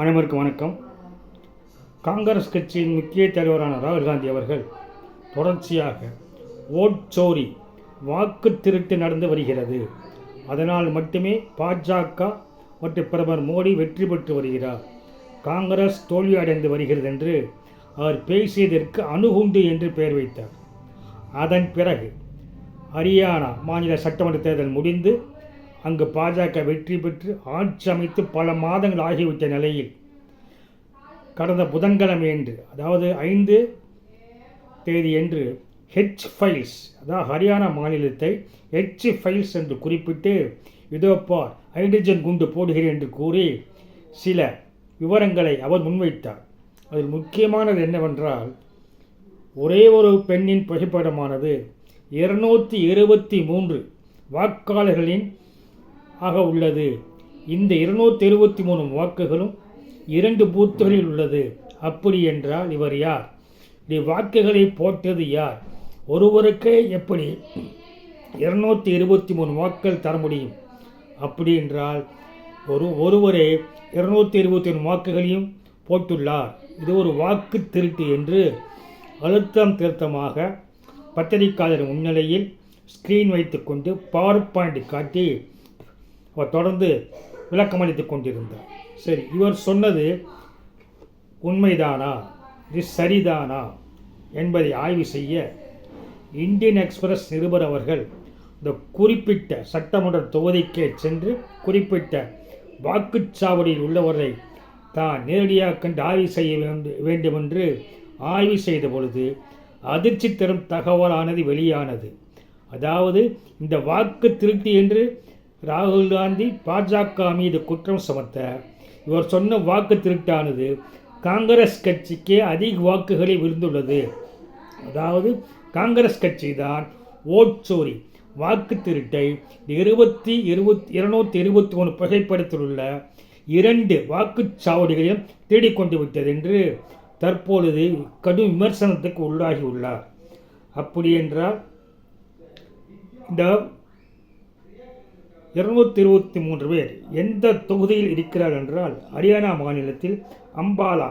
அனைவருக்கும் வணக்கம். காங்கிரஸ் கட்சியின் முக்கிய தலைவரான ராகுல் காந்தி அவர்கள் தொடர்ச்சியாக ஓட்சோரி வாக்கு திருட்டு நடந்து வருகிறது. அதனால் மட்டுமே பாஜக மற்றும் பிரதமர் மோடி வெற்றி பெற்று வருகிறார். காங்கிரஸ் தோல்வி அடைந்து வருகிறது என்று அவர் பேசியதற்கு அணுகுண்டு என்று பெயர் வைத்தார். அதன் பிறகு ஹரியானா மாநில சட்டமன்ற தேர்தல் முடிந்து அங்கு பாஜக வெற்றி பெற்று ஆட்சி அமைத்து பல மாதங்கள் ஆகிவிட்ட நிலையில் கடந்த புதன்கிழமையன்று அதாவது ஐந்து தேதியன்று ஹெச் ஃபைல்ஸ் அதாவது ஹரியானா மாநிலத்தை ஹெச் ஃபைல்ஸ் என்று குறிப்பிட்டு இதோ பார் ஹைட்ரஜன் குண்டு போடுகிறேன் என்று கூறி சில விவரங்களை அவர் முன்வைத்தார். அதில் முக்கியமானது என்னவென்றால் ஒரே ஒரு பெண்ணின் புகைப்படமானது இருநூற்றி இருபத்தி மூன்று வாக்காளர்களின் ஆக உள்ளது. இந்த இருநூற்றி இருபத்தி மூணு வாக்குகளும் இரண்டு பூத்துகளில் உள்ளது. அப்படி என்றால் இவர் யார்? இவ்வாக்குகளை போட்டது யார்? ஒருவருக்கே எப்படி இருநூற்றி இருபத்தி மூணு வாக்குகள் தர முடியும்? அப்படி என்றால் ஒரு ஒருவரே இருநூற்றி இருபத்தி மூணு வாக்குகளையும் போட்டுள்ளார். இது ஒரு வாக்கு திருட்டு என்று அழுத்தம் திருத்தமாக பத்திரிகையாளர் முன்னிலையில் ஸ்கிரீன் வைத்துக்கொண்டு பவர் பாயிண்ட் காட்டி அவர் தொடர்ந்து விளக்கமளித்துக் கொண்டிருந்தார். சரி இவர் சொன்னது உண்மைதானா? இது சரிதானா? என்பதை ஆய்வு செய்ய இந்தியன் எக்ஸ்பிரஸ் நிருபர் அவர்கள் இந்த குறிப்பிட்ட சட்டமன்ற தொகுதிக்கே சென்று குறிப்பிட்ட வாக்குச்சாவடியில் உள்ளவரை தான் நேரடியாக கண்டு ஆய்வு செய்ய வேண்டும் வேண்டுமென்று ஆய்வு செய்த பொழுது அதிர்ச்சி தரும் தகவலானது வெளியானது. அதாவது இந்த வாக்கு திருட்டு என்று ராகுல் காந்தி பாஜக மீது குற்றம் சுமத்த இவர் சொன்ன வாக்கு திருட்டானது காங்கிரஸ் கட்சிக்கே அதிக வாக்குகளை விழுந்துள்ளது. அதாவது காங்கிரஸ் கட்சி தான் ஓட்சோரி வாக்கு திருட்டை இருபத்தி இருபத்தி இருநூத்தி இருபத்தி ஒன்று புகைப்படத்திலுள்ள இரண்டு வாக்குச்சாவடிகளையும் தேடிக்கொண்டு விட்டது என்று தற்பொழுது கடும் விமர்சனத்துக்கு உள்ளாகியுள்ளார் அப்படி என்றால் இந்த இருநூத்தி இருபத்தி மூன்று பேர் எந்த தொகுதியில் இருக்கிறார் என்றால் ஹரியானா மாநிலத்தில் அம்பாலா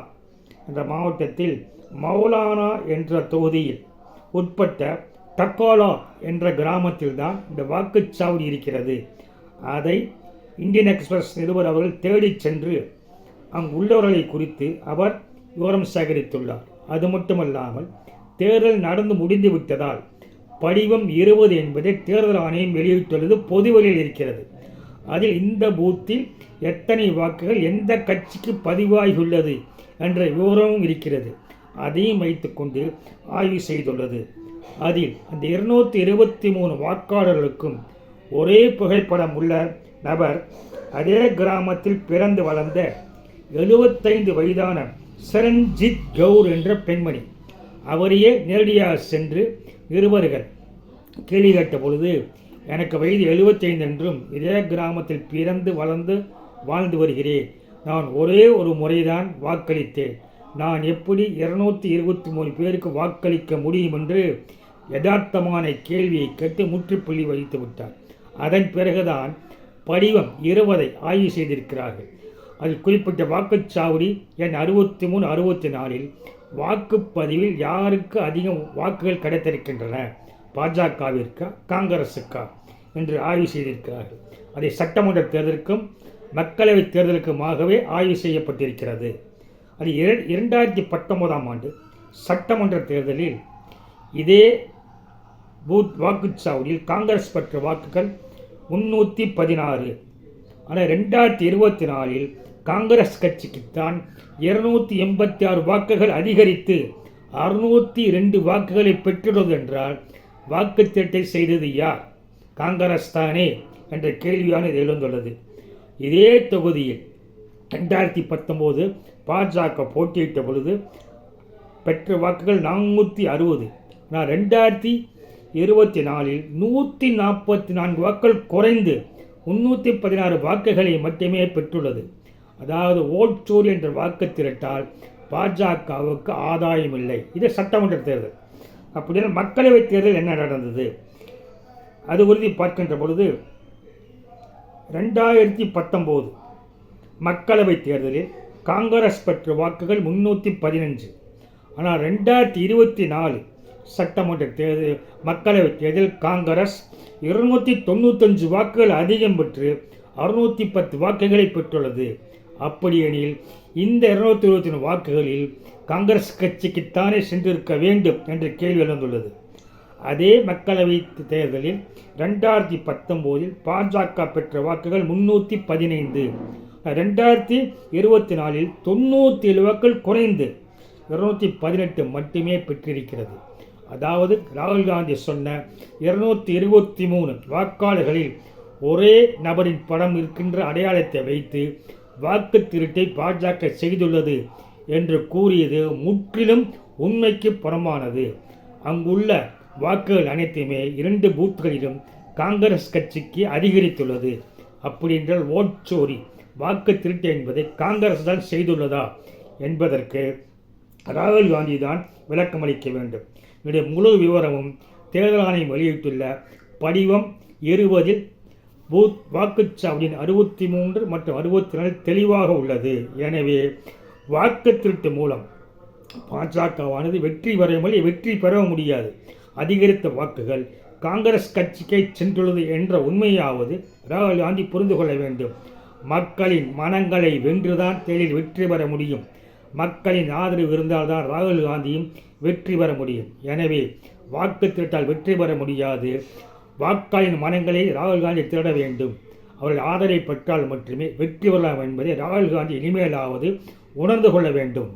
என்ற மாவட்டத்தில் மௌலானா என்ற தொகுதியில் உட்பட்ட டக்கோலா என்ற கிராமத்தில் தான் இந்த வாக்குச்சாவடி இருக்கிறது. அதை இந்தியன் எக்ஸ்பிரஸ் நிருபர் அவர்கள் தேடிச் சென்று அங்கு உள்ளவர்களை குறித்து அவர் விவரம் சேகரித்துள்ளார். அது மட்டுமல்லாமல் தேர்தல் நடந்து முடிந்து விட்டதால் படிவம் இருபது என்பதை தேர்தல் ஆணையம் வெளியிட்டுள்ளது பொதுவெளியில் இருக்கிறது. அதில் இந்த பூத்தில் எத்தனை வாக்குகள் எந்த கட்சிக்கு பதிவாகியுள்ளது என்ற விவரமும் இருக்கிறது. அதையும் வைத்துக்கொண்டு ஆய்வு செய்துள்ளது. அதில் அந்த இருநூற்றி இருபத்தி மூணு வாக்காளர்களுக்கும் ஒரே புகைப்படம் உள்ள நபர் அதே கிராமத்தில் பிறந்து வளர்ந்த எழுபத்தைந்து வயதான சரண்ஜித் கவுர் என்ற பெண்மணி. அவரையே நேரடியாக சென்று இருவர்கள் கேள்வி கேட்ட பொழுது எனக்கு வயது எழுபத்தைந்து என்றும் இதே கிராமத்தில் பிறந்து வளர்ந்து வாழ்ந்து வருகிறேன். நான் ஒரே ஒரு முறைதான் வாக்களித்தேன். நான் எப்படி இருநூத்தி இருபத்தி மூணு பேருக்கு வாக்களிக்க முடியும்? என்று யதார்த்தமான கேள்வியை கேட்டு முற்றுப்புள்ளி வைத்து விட்டார். அதன் பிறகுதான் படிவம் இருபதை ஆய்வு செய்திருக்கிறார்கள். அதில் குறிப்பிட்ட வாக்குச்சாவடி எண் அறுபத்தி மூணு அறுபத்தி நாலில் வாக்குப்பதிவில் யாருக்கு அதிகம் வாக்குகள் கிடைத்திருக்கின்றன? பாஜகவிற்கா காங்கிரஸுக்கா என்று ஆய்வு செய்திருக்கிறார்கள். அதை சட்டமன்ற தேர்தலுக்கும் மக்களவைத் தேர்தலுக்குமாகவே ஆய்வு செய்யப்பட்டிருக்கிறது. அது இர- இரண்டாயிரத்தி பத்தொன்பதாம் ஆண்டு சட்டமன்ற தேர்தலில் இதே பூத் வாக்குச்சாவடியில் காங்கிரஸ் பெற்ற வாக்குகள் முன்னூற்றி பதினாறு. ஆனால் ரெண்டாயிரத்தி இருபத்தி நாலில் காங்கிரஸ் கட்சிக்குத்தான் இருநூத்தி எண்பத்தி ஆறு வாக்குகள் அதிகரித்து அறுநூற்றி ரெண்டு வாக்குகளை பெற்றுள்ளது என்றால் வாக்குத்திட்டை செய்தது யார்? காங்கிரஸ் தானே என்ற கேள்வியானது எழுந்துள்ளது. இதே தொகுதியில் ரெண்டாயிரத்தி பத்தொம்போது பாஜக போட்டியிட்ட பொழுது பெற்ற வாக்குகள் நானூற்றி அறுபது. நான் ரெண்டாயிரத்தி இருபத்தி நாலில் நூற்றி நாற்பத்தி நான்கு வாக்குகள் குறைந்து முன்னூற்றி பதினாறு வாக்குகளை மட்டுமே பெற்றுள்ளது. அதாவது ஓட்சோர் என்ற வாக்கு திரட்டால் பாஜகவுக்கு ஆதாயம் இல்லை இது சட்டமன்ற தேர்தல். அப்படின்னா மக்களவைத் தேர்தல் என்ன நடந்தது? அது உறுதி பார்க்கின்ற பொழுது ரெண்டாயிரத்தி பத்தொம்போது மக்களவைத் தேர்தலில் காங்கிரஸ் பெற்ற வாக்குகள் முன்னூற்றி பதினஞ்சு. ஆனால் ரெண்டாயிரத்தி இருபத்தி நாலு சட்டமன்ற தேர்தல் மக்களவைத் தேர்தல் காங்கிரஸ் இருநூற்றி தொண்ணூத்தஞ்சு வாக்குகள் அதிகம் பெற்று அறுநூற்றி பத்து வாக்குகளை பெற்றுள்ளது. அப்படியெனில் இந்த இருநூத்தி இருபத்தி ஒன்று வாக்குகளில் காங்கிரஸ் கட்சிக்குத்தானே சென்றிருக்க வேண்டும் என்ற கேள்வி எழுந்துள்ளது. அதே மக்களவை தேர்தலில் ரெண்டாயிரத்தி பத்தொம்போதில் பாஜக பெற்ற வாக்குகள் முன்னூற்றி பதினைந்து. ரெண்டாயிரத்தி இருபத்தி நாலில் தொண்ணூற்றி ஏழு வாக்கள் குறைந்து இருநூற்றி பதினெட்டு மட்டுமே பெற்றிருக்கிறது. அதாவது ராகுல் காந்தி சொன்ன இருநூற்றி இருபத்தி மூணு வாக்காளர்களில் ஒரே நபரின் படம் இருக்கின்ற அடையாளத்தை வைத்து வாக்கு திருட்டை பாஜக செய்துள்ளது என்று கூறியது முற்றிலும் உண்மைக்கு புறமானது. அங்குள்ள வாக்குகள் அனைத்துமே இரண்டு பூத்துகளிலும் காங்கிரஸ் கட்சிக்கு அதிகரித்துள்ளது. அப்படி என்றால் ஓட்சோரி வாக்கு திருட்டு என்பதை காங்கிரஸ் தான் செய்துள்ளதா என்பதற்கு ராகுல் காந்தி தான் விளக்கமளிக்க வேண்டும். இதனுடைய முழு விவரமும் தேர்தல் ஆணையம் வெளியிட்டுள்ள படிவம் இருபதில் பூத் வாக்குச்சாவடியின் அறுபத்தி மூன்று மற்றும் அறுபத்தி நாலு தெளிவாக உள்ளது. எனவே வாக்கு திருட்டு மூலம் பாஜகவானது வெற்றி பெற வெற்றி பெற முடியாது. அதிகரித்த வாக்குகள் காங்கிரஸ் கட்சிக்கே சென்றுள்ளது என்ற உண்மையாவது ராகுல் காந்தி புரிந்து கொள்ள வேண்டும். மக்களின் மனங்களை வென்றுதான் தேர்தலில் வெற்றி பெற முடியும். மக்களின் ஆதரவு இருந்தால்தான் ராகுல் காந்தியும் வெற்றி பெற முடியும். எனவே வாக்கு திருட்டால் வெற்றி பெற முடியாது. வாக்காளின் மனங்களை ராகுல் காந்தி திருட வேண்டும். அவர்கள் ஆதரவை பெற்றால் மட்டுமே வெற்றி பெறலாம் என்பதை ராகுல் காந்தி இனிமேலாவது உணர்ந்து கொள்ள வேண்டும்.